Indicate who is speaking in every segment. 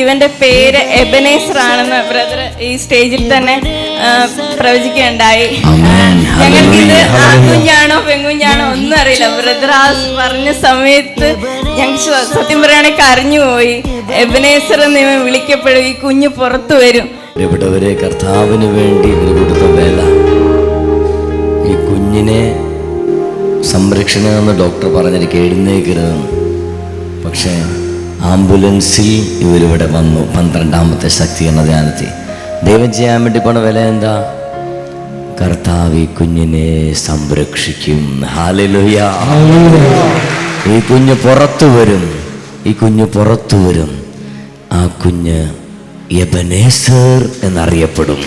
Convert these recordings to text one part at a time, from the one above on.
Speaker 1: ഇവന്റെ പേര് എബനേസർ ആണെന്ന് ബ്രദർ ഈ സ്റ്റേജിൽ തന്നെ പ്രവചിക്കുകയുണ്ടായി. ഞങ്ങൾക്ക് ഇത്
Speaker 2: ആകുഞ്ഞാണോ
Speaker 1: പെങ്കുഞ്ഞാണോ പെൺകുഞ്ഞാണോ ഒന്നും അറിയില്ല. ബ്രദർ ആ പറഞ്ഞ സമയത്ത് ഞങ്ങൾക്ക് സത്യം പറയുകയാണെങ്കിൽ കരഞ്ഞുപോയി എബനേസർ എന്ന് ഇവൻ വിളിക്കപ്പെടും. ഈ കുഞ്ഞ് പുറത്തു വരും.
Speaker 2: ഇവിടെ കർത്താവിന് വേണ്ടി ഒരു കൊടുത്ത വേല. ഈ കുഞ്ഞിനെ സംരക്ഷണമെന്ന് ഡോക്ടർ പറഞ്ഞെനിക്ക് എഴുന്നേക്കരുതെന്ന് പക്ഷേ ആംബുലൻസിൽ ഇവരിവിടെ വന്നു. പന്ത്രണ്ടാമത്തെ ശക്തീകരണ ധ്യാനത്തിൽ. ദൈവം ചെയ്യാൻ വേണ്ടി പോണ വില എന്താ? കർത്താവ് ഈ കുഞ്ഞിനെ സംരക്ഷിക്കും. ഹാലലുയ ഈ കുഞ്ഞ് പുറത്തു വരും. ഈ കുഞ്ഞ് പുറത്തു വരും. ആ കുഞ്ഞ് യബനേസർ എന്നറിയപ്പെടും.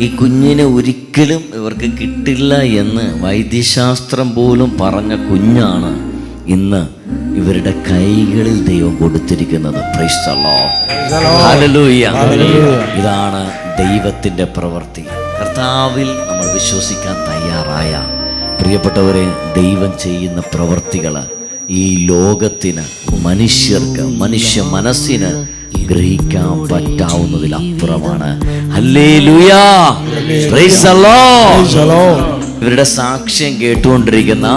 Speaker 2: ഈ കുഞ്ഞിനെ ഒരിക്കലും ഇവർക്ക് കിട്ടില്ല എന്ന് വൈദ്യശാസ്ത്രം പോലും പറഞ്ഞ കുഞ്ഞാണ് ഇന്ന് ഇവരുടെ കൈകളിൽ ദൈവം കൊടുത്തിരിക്കുന്നത്. ഇതാണ് ദൈവത്തിന്റെ പ്രവൃത്തി. കർത്താവിൽ നമ്മൾ വിശ്വസിക്കാൻ തയ്യാറായ പ്രിയപ്പെട്ടവരെ ദൈവം ചെയ്യുന്ന പ്രവൃത്തികൾ ഈ ലോകത്തിന് മനുഷ്യർക്ക് മനുഷ്യ മനസ്സിന് ഗ്രഹിക്കാൻ Lord. ഇവരുടെ സാക്ഷ്യം കേട്ടുകൊണ്ടിരിക്കുന്ന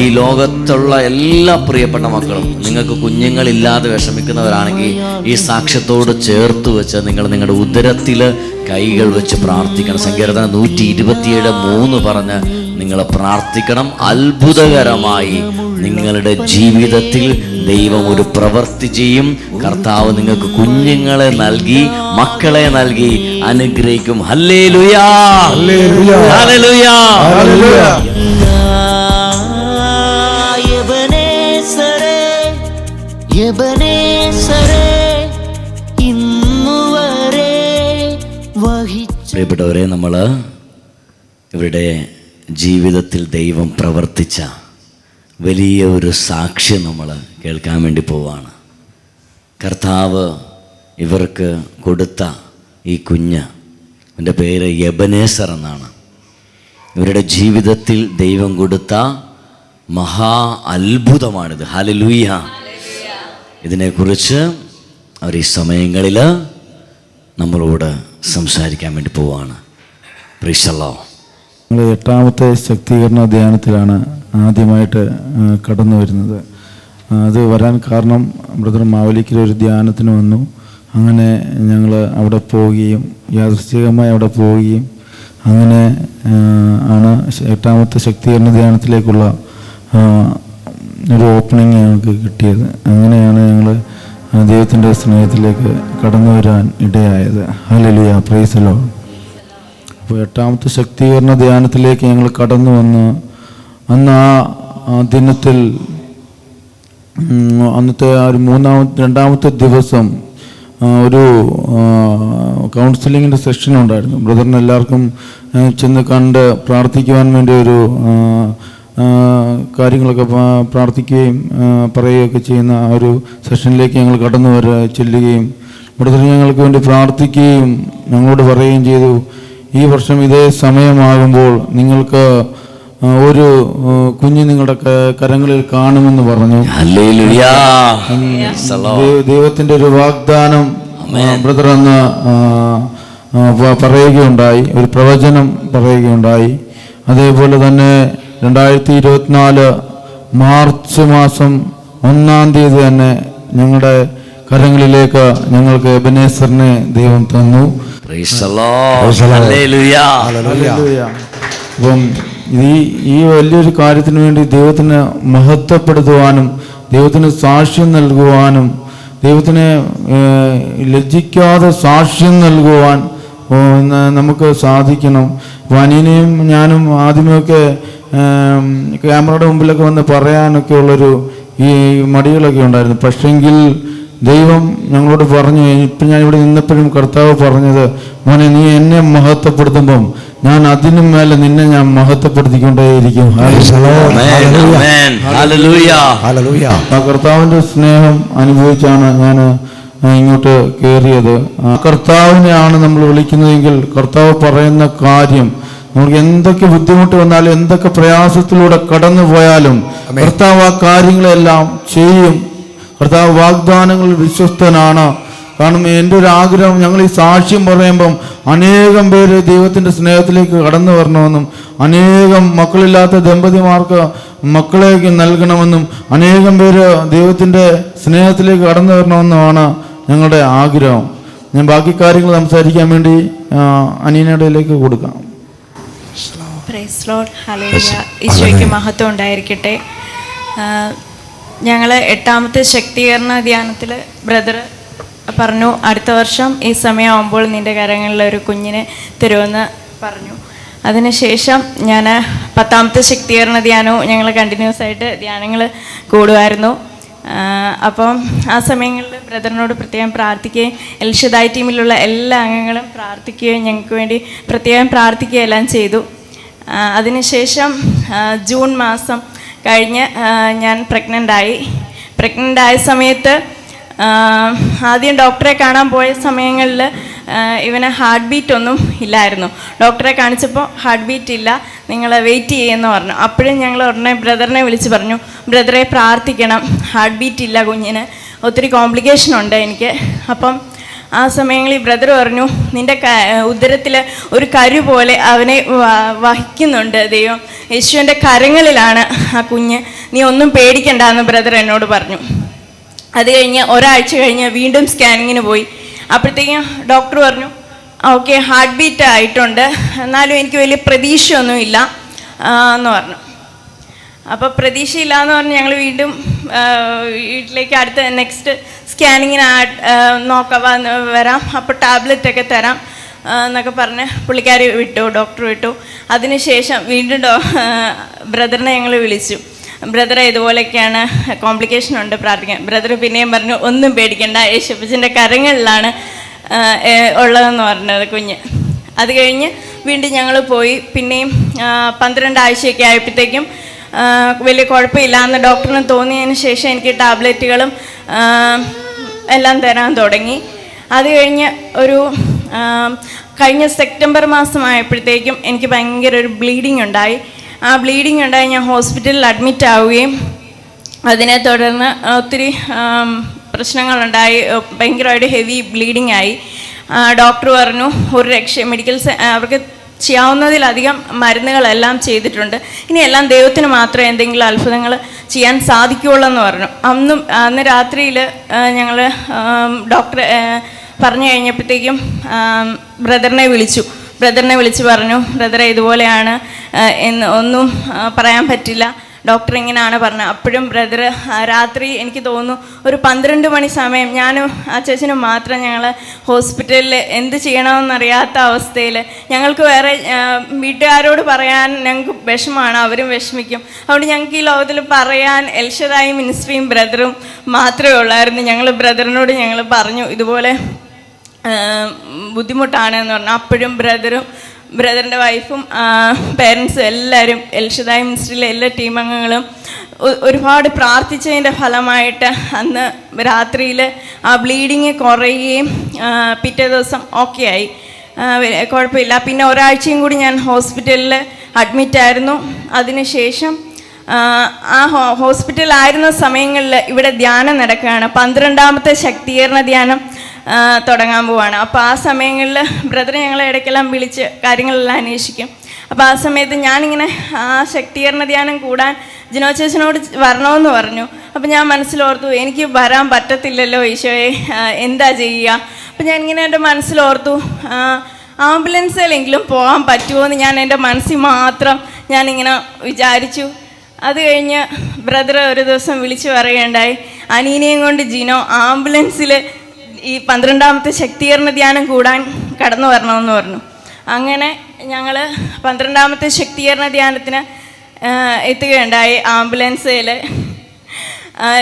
Speaker 2: ഈ ലോകത്തുള്ള എല്ലാ പ്രിയപ്പെട്ട മക്കളും നിങ്ങൾക്ക് കുഞ്ഞുങ്ങളില്ലാതെ വിഷമിക്കുന്നവരാണെങ്കിൽ ഈ സാക്ഷ്യത്തോട് ചേർത്ത് വെച്ച് നിങ്ങൾ നിങ്ങളുടെ ഉദരത്തിൽ കൈകൾ വെച്ച് പ്രാർത്ഥിക്കണം. സങ്കീർത്തനം നൂറ്റി ഇരുപത്തിയേഴ് മൂന്ന് പറഞ്ഞ് നിങ്ങൾ പ്രാർത്ഥിക്കണം. അത്ഭുതകരമായി നിങ്ങളുടെ ജീവിതത്തിൽ ദൈവം ഒരു പ്രവൃത്തി ചെയ്യും. കർത്താവ് നിങ്ങൾക്ക് കുഞ്ഞുങ്ങളെ നൽകി മക്കളെ നൽകി അനുഗ്രഹിക്കും. ഹല്ലേ ലുയാ പ്രിയപ്പെട്ടവരെ നമ്മൾ ഇവരുടെ ജീവിതത്തിൽ ദൈവം പ്രവർത്തിച്ച വലിയ ഒരു സാക്ഷ്യം നമ്മൾ കേൾക്കാൻ വേണ്ടി പോവാണ്. കർത്താവ് ഇവർക്ക് കൊടുത്ത ഈ കുഞ്ഞ് എന്റെ പേര് യബനേസർ എന്നാണ്. ഇവരുടെ ജീവിതത്തിൽ ദൈവം കൊടുത്ത മഹാ അത്ഭുതമാണിത്. ഹലലൂയ ഇതിനെക്കുറിച്ച് അവർ ഈ സമയങ്ങളിൽ നമ്മളോട് സംസാരിക്കാൻ വേണ്ടി പോവാണ്. പ്രീശല്ലോ
Speaker 3: നമ്മൾ എട്ടാമത്തെ ശക്തീകരണ ധ്യാനത്തിലാണ് ആദ്യമായിട്ട് കടന്നു വരുന്നത്. അത് വരാൻ കാരണം ബ്രദർ മാവലിക്കൽ ഒരു ധ്യാനത്തിന് വന്നു. അങ്ങനെ ഞങ്ങൾ അവിടെ പോവുകയും യാദൃശ്ചികമായി അവിടെ പോവുകയും അങ്ങനെ ആണ് എട്ടാമത്തെ ശക്തീകരണ ധ്യാനത്തിലേക്കുള്ള ഒരു ഓപ്പണിങ് ഞങ്ങൾക്ക് കിട്ടിയത്. അങ്ങനെയാണ് ഞങ്ങൾ ദൈവത്തിന്റെ സ്നേഹത്തിലേക്ക് കടന്നു വരാൻ ഇടയായത്. ഹലലിയ പ്രൈസലോ അപ്പോൾ എട്ടാമത്തെ ശക്തീകരണ ധ്യാനത്തിലേക്ക് ഞങ്ങൾ കടന്നു വന്ന്. അന്ന് ആ ദിനത്തിൽ അന്നത്തെ ആ ഒരു മൂന്നാമത്തെ രണ്ടാമത്തെ ദിവസം ഒരു കൗൺസിലിങ്ങിന്റെ സെഷൻ ഉണ്ടായിരുന്നു. ബ്രദറിന് എല്ലാവർക്കും ആ, ചെന്ന് കണ്ട് പ്രാർത്ഥിക്കുവാൻ വേണ്ടി ഒരു കാര്യങ്ങളൊക്കെ പ്രാർത്ഥിക്കുകയും പറയുകയൊക്കെ ചെയ്യുന്ന ആ ഒരു സെഷനിലേക്ക് ഞങ്ങൾ കടന്നു വര ചെല്ലുകയും ബ്രദർ ഞങ്ങൾക്ക് വേണ്ടി പ്രാർത്ഥിക്കുകയും ഞങ്ങളോട് പറയുകയും ചെയ്തു. ഈ വർഷം ഇതേ സമയമാകുമ്പോൾ നിങ്ങൾക്ക് ഒരു കുഞ്ഞ് നിങ്ങളുടെ കരങ്ങളിൽ കാണുമെന്ന് പറഞ്ഞു. ദൈവത്തിന്റെ ഒരു വാഗ്ദാനം ബ്രദർ അന്ന് പറയുകയുണ്ടായി. ഒരു പ്രവചനം പറയുകയുണ്ടായി. അതേപോലെ തന്നെ രണ്ടായിരത്തി ഇരുപത്തിനാല് മാർച്ച് മാസം ഒന്നാം തീയതി തന്നെ ഞങ്ങളുടെ കരങ്ങളിലേക്ക് ഞങ്ങൾക്ക് എബനേസറിനെ ദൈവം തന്നു. അപ്പം ഈ ഈ വലിയൊരു കാര്യത്തിന് വേണ്ടി ദൈവത്തിന് മഹത്വപ്പെടുത്തുവാനും ദൈവത്തിന് സാക്ഷ്യം നൽകുവാനും ദൈവത്തിന് ലജ്ജിക്കാതെ സാക്ഷ്യം നൽകുവാൻ നമുക്ക് സാധിക്കണം. അനിയനെയും ഞാനും ആദ്യമൊക്കെ ക്യാമറയുടെ മുമ്പിലൊക്കെ വന്ന് പറയാനൊക്കെ ഉള്ളൊരു ഈ മടികളൊക്കെ ഉണ്ടായിരുന്നു. പക്ഷെങ്കിൽ ദൈവം ഞങ്ങളോട് പറഞ്ഞു ഇപ്പം ഞാൻ ഇവിടെ നിന്നപ്പോഴും കർത്താവ് പറഞ്ഞത് മോനെ നീ എന്നെ മഹത്വപ്പെടുത്തുമ്പം ഞാൻ അതിനും മേലെ നിന്നെ ഞാൻ മഹത്വപ്പെടുത്തിക്കൊണ്ടേയിരിക്കും.
Speaker 2: ആമേൻ ആമേൻ ഹല്ലേലൂയാ.
Speaker 3: ആ കർത്താവിന്റെ സ്നേഹം അനുഭവിച്ചാണ് ഞാൻ ഇങ്ങോട്ട് കയറിയത് ആ കർത്താവിനെയാണ് നമ്മൾ വിളിക്കുന്നതെങ്കിൽ കർത്താവ് പറയുന്ന കാര്യം നമുക്ക് എന്തൊക്കെ ബുദ്ധിമുട്ട് വന്നാലും എന്തൊക്കെ പ്രയാസത്തിലൂടെ കടന്നു പോയാലും കർത്താവ് ആ കാര്യങ്ങളെല്ലാം ചെയ്യും. കർത്താവ് വാഗ്ദാനങ്ങൾ വിശ്വസ്തനാണ്. കാരണം എന്റെ ഒരു ആഗ്രഹം ഞങ്ങൾ ഈ സാക്ഷ്യം പറയുമ്പം അനേകം പേര് ദൈവത്തിന്റെ സ്നേഹത്തിലേക്ക് കടന്നു വരണമെന്നും അനേകം മക്കളില്ലാത്ത ദമ്പതിമാർക്ക് മക്കളെ നൽകണമെന്നും അനേകം പേര് ദൈവത്തിന്റെ സ്നേഹത്തിലേക്ക് കടന്നു വരണമെന്നുമാണ് ഞങ്ങളുടെ ആഗ്രഹം. ഞാൻ ബാക്കി കാര്യങ്ങൾ സംസാരിക്കാൻ വേണ്ടി അനീനയുടെയിലേക്ക് കൊടുക്കാം.
Speaker 1: ഈശോയ്ക്ക് മഹത്വം ഉണ്ടായിരിക്കട്ടെ. ഞങ്ങൾ എട്ടാമത്തെ ശക്തീകരണ ധ്യാനത്തിൽ ബ്രദർ പറഞ്ഞു അടുത്ത വർഷം ഈ സമയമാകുമ്പോൾ നിന്റെ കരങ്ങളിൽ ഒരു കുഞ്ഞിനെ തരുമെന്ന് പറഞ്ഞു. അതിനുശേഷം ഞാൻ പത്താമത്തെ ശക്തീകരണ ധ്യാനവും ഞങ്ങൾ കണ്ടിന്യൂസ് ആയിട്ട് ധ്യാനങ്ങൾ കൂടുമായിരുന്നു. അപ്പം ആ സമയങ്ങളിൽ ബ്രദറിനോട് പ്രത്യേകം പ്രാർത്ഥിക്കുകയും എൽഷദായ് ടീമിലുള്ള എല്ലാ അംഗങ്ങളും പ്രാർത്ഥിക്കുകയും ഞങ്ങൾക്ക് വേണ്ടി പ്രത്യേകം പ്രാർത്ഥിക്കുകയെല്ലാം ചെയ്തു. അതിനുശേഷം ജൂൺ മാസം കഴിഞ്ഞ് ഞാൻ പ്രഗ്നന്റ് ആയി പ്രഗ്നന്റ് ആയ സമയത്ത് ആദ്യം ഡോക്ടറെ കാണാൻ പോയ സമയങ്ങളിൽ ഇവന് ഹാർട്ട് ബീറ്റ് ഒന്നും ഇല്ലായിരുന്നു. ഡോക്ടറെ കാണിച്ചപ്പോൾ ഹാർട്ട് ബീറ്റ് ഇല്ല നിങ്ങൾ വെയിറ്റ് ചെയ്യുമെന്ന് പറഞ്ഞു. അപ്പോഴും ഞങ്ങൾ ഉടനെ ബ്രദറിനെ വിളിച്ച് പറഞ്ഞു ബ്രദറെ പ്രാർത്ഥിക്കണം ഹാർട്ട് ബീറ്റ് ഇല്ല കുഞ്ഞിന്. ഒത്തിരി കോംപ്ലിക്കേഷൻ ഉണ്ട് എനിക്ക്. അപ്പം ആ സമയങ്ങളിൽ ബ്രദർ പറഞ്ഞു നിന്റെ ഉദരത്തിൽ ഒരു കരു പോലെ അവനെ വഹിക്കുന്നുണ്ട് ദൈവം. യേശുവിന്റെ കരങ്ങളിലാണ് ആ കുഞ്ഞ്. നീ ഒന്നും പേടിക്കണ്ട എന്ന് ബ്രദർ എന്നോട് പറഞ്ഞു. അത് കഴിഞ്ഞ് ഒരാഴ്ച കഴിഞ്ഞ് വീണ്ടും സ്കാനിങ്ങിന് പോയി. അപ്പോഴത്തേക്കും ഡോക്ടർ പറഞ്ഞു ഓക്കെ ഹാർട്ട് ബീറ്റ് ആയിട്ടുണ്ട്. എന്നാലും എനിക്ക് വലിയ പ്രതീക്ഷയൊന്നും ഇല്ല എന്ന് പറഞ്ഞു. അപ്പോൾ പ്രതീക്ഷയില്ല എന്ന് പറഞ്ഞ് ഞങ്ങൾ വീണ്ടും വീട്ടിലേക്ക് അടുത്ത നെക്സ്റ്റ് സ്കാനിങ്ങിന് നോക്കാം വരാം. അപ്പോൾ ടാബ്ലറ്റ് ഒക്കെ തരാം എന്നൊക്കെ പറഞ്ഞ് പുള്ളിക്കാരി വിട്ടു ഡോക്ടർ വിട്ടു. അതിനുശേഷം വീണ്ടും ഡോ ബ്രദറിനെ ഞങ്ങൾ വിളിച്ചു. ബ്രദറെ ഇതുപോലെയൊക്കെയാണ് കോംപ്ലിക്കേഷൻ ഉണ്ട് പ്രാർത്ഥിക്കാൻ. ബ്രദർ പിന്നെയും പറഞ്ഞു ഒന്നും പേടിക്കേണ്ട യേശുപ്പച്ചന്റെ കരങ്ങളിലാണ് ഉള്ളതെന്ന് പറഞ്ഞത് കുഞ്ഞ്. അത് കഴിഞ്ഞ് വീണ്ടും ഞങ്ങൾ പോയി. പിന്നെയും പന്ത്രണ്ട് ആഴ്ചയൊക്കെ ആയപ്പോഴത്തേക്കും വലിയ കുഴപ്പമില്ല എന്ന് ഡോക്ടറിന് തോന്നിയതിന് ശേഷം എനിക്ക് ടാബ്ലറ്റുകളും എല്ലാം തരാൻ തുടങ്ങി. അത് കഴിഞ്ഞ് ഒരു കഴിഞ്ഞ സെപ്റ്റംബർ മാസമായപ്പോഴത്തേക്കും എനിക്ക് ഭയങ്കര ഒരു ബ്ലീഡിങ് ഉണ്ടായി. ആ ബ്ലീഡിങ് ഉണ്ടായി ഞാൻ ഹോസ്പിറ്റലിൽ അഡ്മിറ്റ് ആവുകയും അതിനെ തുടർന്ന് ഒത്തിരി പ്രശ്നങ്ങളുണ്ടായി. ഭയങ്കരമായിട്ട് ഹെവി ബ്ലീഡിങ് ആയി. ഡോക്ടർ പറഞ്ഞു ഒരു രക്ഷ മെഡിക്കൽ അവർക്ക് ചെയ്യാവുന്നതിലധികം മരുന്നുകളെല്ലാം ചെയ്തിട്ടുണ്ട്. ഇനി എല്ലാം ദൈവത്തിന് മാത്രമേ എന്തെങ്കിലും അത്ഭുതങ്ങൾ ചെയ്യാൻ സാധിക്കുകയുള്ളൂ എന്ന് പറഞ്ഞു. അന്നും അന്ന് രാത്രിയിൽ ഞങ്ങൾ ഡോക്ടർ പറഞ്ഞു കഴിഞ്ഞപ്പോഴത്തേക്കും ബ്രദറിനെ വിളിച്ചു. ബ്രദറിനെ വിളിച്ച് പറഞ്ഞു ബ്രദറെ ഇതുപോലെയാണ് എന്ന് ഒന്നും പറയാൻ പറ്റില്ല. ഡോക്ടർ ഇങ്ങനെയാണ് പറഞ്ഞത്. അപ്പോഴും ബ്രദർ രാത്രി എനിക്ക് തോന്നുന്നു ഒരു പന്ത്രണ്ട് മണി സമയം ഞാനും ആ ചേച്ചനും മാത്രം ഞങ്ങൾ ഹോസ്പിറ്റലിൽ എന്ത് ചെയ്യണമെന്നറിയാത്ത അവസ്ഥയിൽ ഞങ്ങൾക്ക് വേറെ വീട്ടുകാരോട് പറയാൻ ഞങ്ങൾക്ക് വിഷമമാണ്. അവരും വിഷമിക്കും. അതുകൊണ്ട് ഞങ്ങൾക്ക് ഈ ലോകത്തിൽ പറയാൻ എൽഷദായി മിനിസ്ട്രിയും ബ്രദറും മാത്രമേ ഉള്ളായിരുന്നു. ഞങ്ങൾ ബ്രദറിനോട് ഞങ്ങൾ പറഞ്ഞു ഇതുപോലെ ബുദ്ധിമുട്ടാണ് എന്ന് പറഞ്ഞു. അപ്പോഴും ബ്രദറും ബ്രദറിന്റെ വൈഫും പേരൻസും എല്ലാവരും എൽഷദായി മിനിസ്റ്ററിലെ എല്ലാ ടീം അംഗങ്ങളും ഒരുപാട് പ്രാർത്ഥിച്ചതിന്റെ ഫലമായിട്ട് അന്ന് രാത്രിയിൽ ആ ബ്ലീഡിങ് കുറയുകയും പിറ്റേ ദിവസം ഓക്കെ ആയി. കുഴപ്പമില്ല. പിന്നെ ഒരാഴ്ചയും കൂടി ഞാൻ ഹോസ്പിറ്റലിൽ അഡ്മിറ്റായിരുന്നു അതിനുശേഷം ശേഷം ആ ഹോ- ഹോസ്പിറ്റലിലായിരുന്ന സമയങ്ങളിൽ ഇവിടെ ധ്യാനം നടക്കുകയാണ്. പന്ത്രണ്ടാമത്തെ ശക്തീകരണ ധ്യാനം തുടങ്ങാൻ പോവാണ്. അപ്പോൾ ആ സമയങ്ങളിൽ ബ്രദർ ഞങ്ങളെ ഇടയ്ക്കെല്ലാം വിളിച്ച് കാര്യങ്ങളെല്ലാം അന്വേഷിക്കും. അപ്പോൾ ആ സമയത്ത് ഞാനിങ്ങനെ ആ ശക്തീകരണ ധ്യാനം കൂടാൻ ജിനോ ചേച്ചനോട് വരണമെന്ന് പറഞ്ഞു. അപ്പോൾ ഞാൻ മനസ്സിലോർത്തു എനിക്ക് വരാൻ പറ്റത്തില്ലല്ലോ ഈശോയെ എന്താ ചെയ്യുക? അപ്പോൾ ഞാനിങ്ങനെ എന്റെ മനസ്സിലോർത്തു ആംബുലൻസിലെങ്കിലും പോകാൻ പറ്റുമോ എന്ന് ഞാൻ എന്റെ മനസ്സിൽ മാത്രം ഞാനിങ്ങനെ വിചാരിച്ചു. അത് കഴിഞ്ഞ് ബ്രദർ ഒരു ദിവസം വിളിച്ചു പറയുകയുണ്ടായി അനീനയും കൊണ്ട് ജിനോ ആംബുലൻസിൽ ഈ പന്ത്രണ്ടാമത്തെ ശക്തീകരണ ധ്യാനം കൂടാൻ കടന്നു വരണമെന്ന് പറഞ്ഞു. അങ്ങനെ ഞങ്ങൾ പന്ത്രണ്ടാമത്തെ ശക്തീകരണ ധ്യാനത്തിന് എത്തുകയുണ്ടായി. ആംബുലൻസിൽ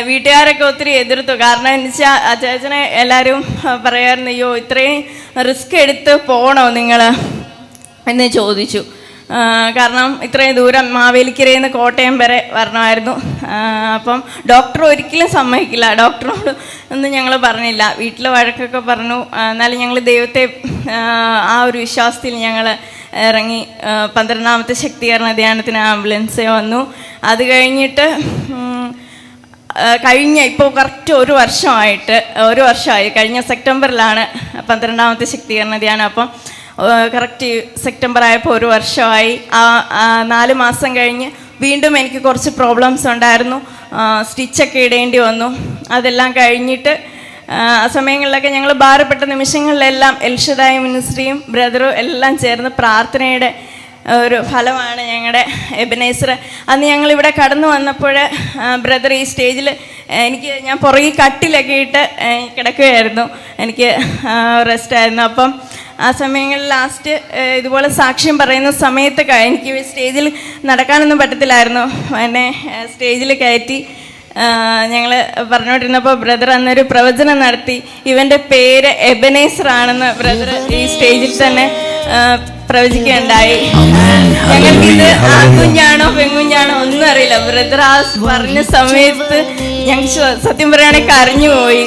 Speaker 1: വീട്ടുകാരൊക്കെ ഒത്തിരി എതിർത്തു. കാരണം എന്ന് വെച്ചാൽ അച്ചാച്ചനെ എല്ലാവരും പറയായിരുന്നു അയ്യോ ഇത്രയും റിസ്ക് എടുത്ത് പോകണോ നിങ്ങൾ എന്ന് ചോദിച്ചു. കാരണം ഇത്രയും ദൂരം മാവേലിക്കരയിൽ നിന്ന് കോട്ടയം വരെ വരണമായിരുന്നു. അപ്പം ഡോക്ടർ ഒരിക്കലും സമ്മതിക്കില്ല. ഡോക്ടറോട് ഒന്നും ഞങ്ങൾ പറഞ്ഞില്ല. വീട്ടിലെ വഴക്കൊക്കെ പറഞ്ഞു. എന്നാലും ഞങ്ങൾ ദൈവത്തെ ആ, ഒരു വിശ്വാസത്തിൽ ഞങ്ങൾ ഇറങ്ങി പന്ത്രണ്ടാമത്തെ ശക്തീകരണ ധ്യാനത്തിന് ആംബുലൻസ് വന്നു. അത് കഴിഞ്ഞിട്ട് കഴിഞ്ഞ ഇപ്പോൾ കറക്റ്റ് ഒരു വർഷമായിട്ട് ഒരു വർഷമായി. കഴിഞ്ഞ സെപ്റ്റംബറിലാണ് പന്ത്രണ്ടാമത്തെ ശക്തീകരണ ധ്യാനം. അപ്പം കറക്റ്റ് സെപ്റ്റംബർ ആയപ്പോൾ ഒരു വർഷമായി. ആ നാല് മാസം കഴിഞ്ഞ് വീണ്ടും എനിക്ക് കുറച്ച് പ്രോബ്ലംസ് ഉണ്ടായിരുന്നു. സ്റ്റിച്ചൊക്കെ ഇടേണ്ടി വന്നു. അതെല്ലാം കഴിഞ്ഞിട്ട് ആ സമയങ്ങളിലൊക്കെ ഞങ്ങൾ ഭാരപ്പെട്ട നിമിഷങ്ങളിലെല്ലാം എൽഷദായ മിനിസ്ട്രിയും ബ്രദറും എല്ലാം ചേർന്ന് പ്രാർത്ഥനയുടെ ഒരു ഫലമാണ് ഞങ്ങളുടെ എബിനൈസർ. അന്ന് ഞങ്ങളിവിടെ കടന്നു വന്നപ്പോൾ ബ്രദർ ഈ സ്റ്റേജിൽ എനിക്ക് ഞാൻ പുറകിൽ കട്ടിലൊക്കെ ഇട്ട് കിടക്കുകയായിരുന്നു. എനിക്ക് റെസ്റ്റായിരുന്നു അപ്പം ആ സമയങ്ങളിൽ ലാസ്റ്റ് ഇതുപോലെ സാക്ഷ്യം പറയുന്ന സമയത്ത് എനിക്ക് സ്റ്റേജിൽ നടക്കാനൊന്നും പറ്റത്തില്ലായിരുന്നു. എന്നെ സ്റ്റേജിൽ കയറ്റി ഞങ്ങൾ പറഞ്ഞുകൊണ്ടിരുന്നപ്പോൾ ബ്രദർ അന്നൊരു പ്രവചനം നടത്തി. ഇവന്റെ പേര് എബനേസർ ആണെന്ന് ബ്രദർ ഈ സ്റ്റേജിൽ തന്നെ പ്രവചിക്കുകയുണ്ടായി. പ്രവചിക്കുകയുണ്ടായി ഞങ്ങൾക്കിത് ആൺകുഞ്ഞാണോ പെൺകുഞ്ഞാണോ ഒന്നും അറിയില്ല. ബ്രദർ ആ പറഞ്ഞ സമയത്ത് ഞങ്ങൾ സത്യം പറയുകയാണെങ്കിൽ കരഞ്ഞുപോയി.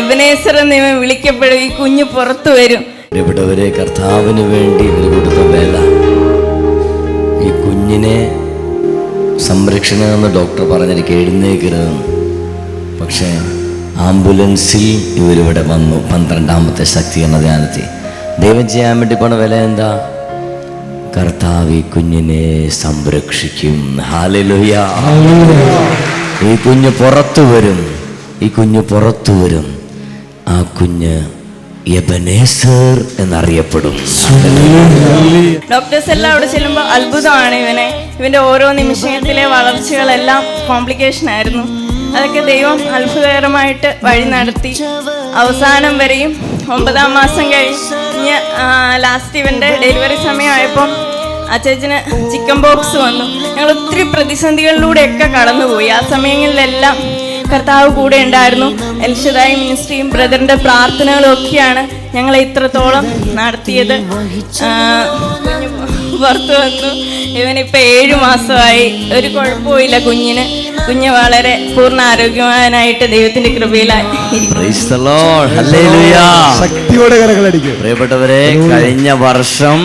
Speaker 1: എബനേസർ എന്ന് ഇവൻ വിളിക്കപ്പെടും. ഈ കുഞ്ഞ് പുറത്തു വരും.
Speaker 2: പ്രിയപ്പെട്ടവരെ കർത്താവിന് വേണ്ടി ഇവർ കൊടുത്ത വേല. ഈ കുഞ്ഞിനെ സംരക്ഷണമെന്ന് ഡോക്ടർ പറഞ്ഞിരിക്കും എഴുന്നേക്കരുതെന്ന്. പക്ഷേ ആംബുലൻസിൽ ഇവരിവിടെ വന്നു പന്ത്രണ്ടാമത്തെ ശക്തി എന്ന ധ്യാനത്തിൽ. ദൈവം ചെയ്യാൻ വേണ്ടി പോണ വില എന്താ? കർത്താവ് ഈ കുഞ്ഞിനെ സംരക്ഷിക്കും. ഹാലലുയ. ഈ കുഞ്ഞ് പുറത്തു വരും ഈ കുഞ്ഞ് പുറത്തു വരും. ആ കുഞ്ഞ്
Speaker 1: ഡോക്ടേഴ്സ് എല്ലാം അവിടെ ചെല്ലുമ്പോൾ അത്ഭുതമാണ് ഇവനെ. ഇവന്റെ ഓരോ നിമിഷത്തിലെ വളർച്ചകളെല്ലാം കോംപ്ലിക്കേഷൻ ആയിരുന്നു. അതൊക്കെ ദൈവം അത്ഭുതകരമായിട്ട് വഴി നടത്തി. അവസാനം വരെയും ഒമ്പതാം മാസം കഴിഞ്ഞ് ലാസ്റ്റ് ഇവന്റെ ഡെലിവറി സമയമായപ്പം അച്ചച്ചന് ചിക്കൻ ബോക്സ് വന്നു. ഞങ്ങൾ ഒത്തിരി പ്രതിസന്ധികളിലൂടെയൊക്കെ കടന്നുപോയി. ആ സമയങ്ങളിലെല്ലാം കർത്താവ് കൂടെ ഉണ്ടായിരുന്നു. എൽഷദായി മിനിസ്ട്രിയും ബ്രദറിന്റെ പ്രാർത്ഥനകളൊക്കെയാണ് ഞങ്ങളെ ഇത്രത്തോളം നടത്തിയത്. പുറത്തു വന്നു. ഇവനിപ്പോൾ ഏഴു മാസമായി. ഒരു കുഴപ്പമില്ല കുഞ്ഞിന്. കുഞ്ഞ് വളരെ പൂർണ ആരോഗ്യവാനായിട്ട് ദൈവത്തിന്റെ കൃപയിലായി.
Speaker 4: ശക്തിയോടെ
Speaker 2: പ്രിയപ്പെട്ടവരെ കഴിഞ്ഞ വർഷം.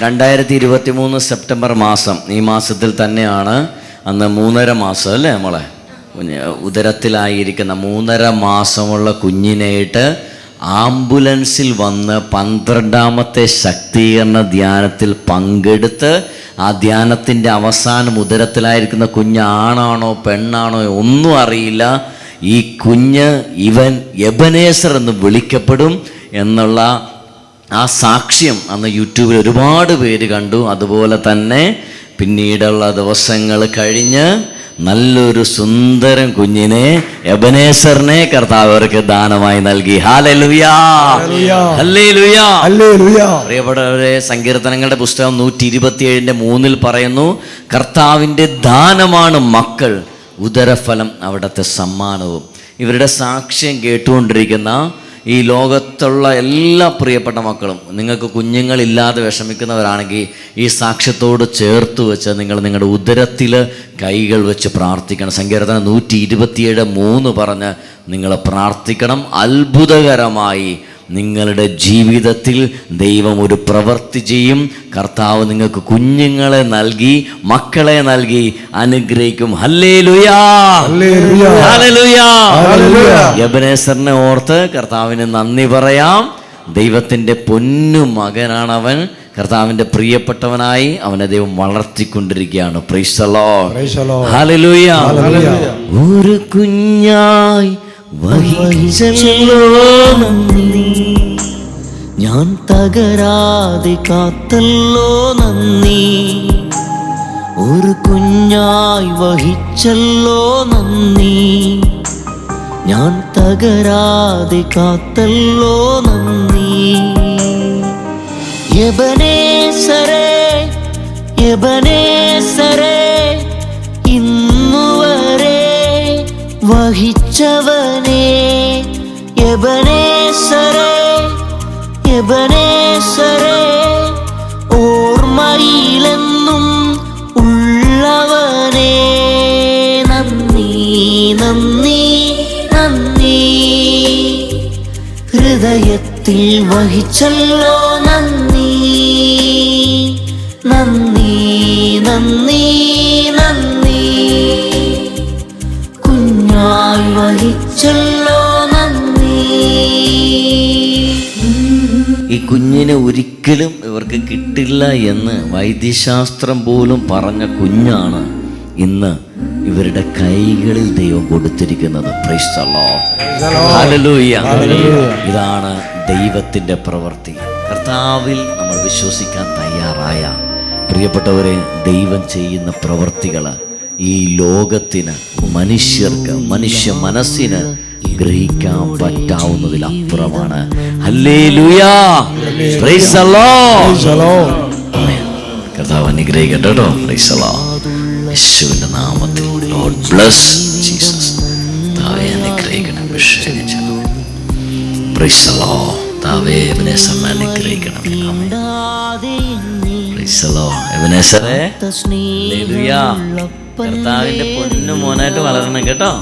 Speaker 2: രണ്ടായിരത്തി ഇരുപത്തി മൂന്ന് സെപ്റ്റംബർ മാസം ഈ മാസത്തിൽ തന്നെയാണ് അന്ന് മൂന്നര മാസം അല്ലേ നമ്മളെ ഉദരത്തിലായിരിക്കുന്ന മൂന്നര മാസമുള്ള കുഞ്ഞിനായിട്ട് ആംബുലൻസിൽ വന്ന് പന്ത്രണ്ടാമത്തെ ശക്തീകരണ ധ്യാനത്തിൽ പങ്കെടുത്ത് ആ ധ്യാനത്തിന്റെ അവസാനം ഉദരത്തിലായിരിക്കുന്ന കുഞ്ഞ് ആണാണോ പെണ്ണാണോ ഒന്നും അറിയില്ല. ഈ കുഞ്ഞ് ഇവൻ എബനേസർ എന്ന് വിളിക്കപ്പെടും എന്നുള്ള ആ സാക്ഷ്യം അന്ന് യൂട്യൂബിൽ ഒരുപാട് പേര് കണ്ടു. അതുപോലെ തന്നെ പിന്നീടുള്ള ദിവസങ്ങൾ കഴിഞ്ഞ് നല്ലൊരു സുന്ദരം കുഞ്ഞിനെ എബനേസറിനെ കർത്താവ് അവർക്ക് ദാനമായി നൽകി. പ്രിയപ്പെട്ടവരെ സങ്കീർത്തനങ്ങളുടെ പുസ്തകം നൂറ്റി ഇരുപത്തിയേഴിന്റെ മൂന്നിൽ പറയുന്നു കർത്താവിന്റെ ദാനമാണ് മക്കൾ ഉദരഫലം അവിടുത്തെ സമ്മാനവും. ഇവരുടെ സാക്ഷ്യം കേട്ടുകൊണ്ടിരിക്കുന്ന ഈ ലോകത്തുള്ള എല്ലാ പ്രിയപ്പെട്ട മക്കളും നിങ്ങൾക്ക് കുഞ്ഞുങ്ങളില്ലാതെ വിഷമിക്കുന്നവരാണെങ്കിൽ ഈ സാക്ഷ്യത്തോട് ചേർത്ത് വെച്ച് നിങ്ങൾ നിങ്ങളുടെ ഉദരത്തിൽ കൈകൾ വെച്ച് പ്രാർത്ഥിക്കണം. സങ്കീർത്തനം നൂറ്റി ഇരുപത്തിയേഴ് മൂന്ന് പറഞ്ഞ് നിങ്ങൾ പ്രാർത്ഥിക്കണം. അത്ഭുതകരമായി നിങ്ങളുടെ ജീവിതത്തിൽ ദൈവം ഒരു പ്രവൃത്തി ചെയ്യും. കർത്താവ് നിങ്ങൾക്ക് കുഞ്ഞുങ്ങളെ നൽകി മക്കളെ നൽകി അനുഗ്രഹിക്കും. യബനേസറിനെ ഓർത്ത് കർത്താവിന് നന്ദി പറയാം. ദൈവത്തിന്റെ പൊന്നു അവൻ കർത്താവിന്റെ പ്രിയപ്പെട്ടവനായി അവനെ ദൈവം വളർത്തിക്കൊണ്ടിരിക്കുകയാണ്. ഒരു കുഞ്ഞായി വഹിച്ചല്ലോ
Speaker 5: നന്ദി. ഞാൻ തകരാതെ കാത്തല്ലോ നന്ദി. ഒരു കുഞ്ഞായി വഹിച്ചല്ലോ നന്ദി. ഞാൻ തകരാതെ കാത്തല്ലോ നന്ദി. യബനേസരേ യബനേസരേ ഇന്നുവരെ വഹിച്ചവനേ ഹൃദയത്തിൽ വഹിച്ചല്ലോ നന്ദി നന്ദി നന്ദി നന്ദി. കുഞ്ഞായി വഹിച്ചല്ലോ നന്ദി.
Speaker 2: ഈ കുഞ്ഞിനെ ഒരിക്കലും ഇവർക്ക് കിട്ടില്ല എന്ന് വൈദ്യശാസ്ത്രം പോലും പറഞ്ഞ കുഞ്ഞാണ് ഇന്ന് ഇവരുടെ കൈകളിൽ ദൈവം കൊടുത്തിരിക്കുന്നത്. ഇതാണ് ദൈവത്തിന്റെ പ്രവൃത്തി. കർത്താവിൽ നമ്മൾ വിശ്വസിക്കാൻ തയ്യാറായ പ്രിയപ്പെട്ടവരെ ദൈവം ചെയ്യുന്ന പ്രവൃത്തികൾ ഈ ലോകത്തിന് മനുഷ്യർക്ക് മനുഷ്യ മനസ്സിന് ഗ്രഹിക്കാൻ. ആമേൻ. കർത്താവ് അനുഗ്രഹിക്കട്ടെ കേട്ടോ. യേശുവിന്റെ നാമത്തിൽ ലോർഡ് ബ്ലസ് ജീസസ് താവേ അനുഗ്രഹിക്കണം വിഷയം പ്രൈസ് ദി Lord. താവേ എബനേസറിനെ അനുഗ്രഹിക്കണം പ്രൈസ് ദി the Lord. എബനേസറേ. കർത്താവിന്റെ പൊന്നു മോനായിട്ട് വളരണം കേട്ടോ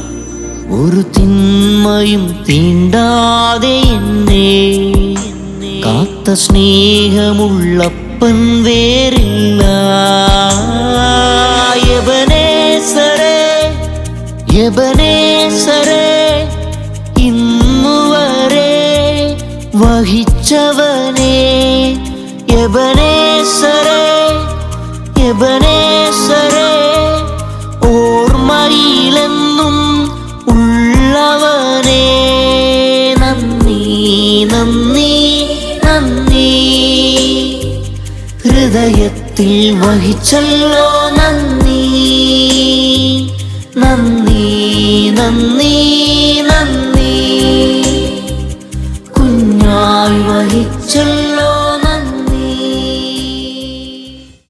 Speaker 5: ഒരു തിന്മയും തീണ്ടാതെ എന്നെ കാത്ത தகப்பன் வேறில்லையபனே சரே எபனே சரே இன்னுவரே வகிச்சவனே. எபனே சரே எபனே ഹൃദയത്തിൽ വഹിച്ചല്ലോ നന്ദി.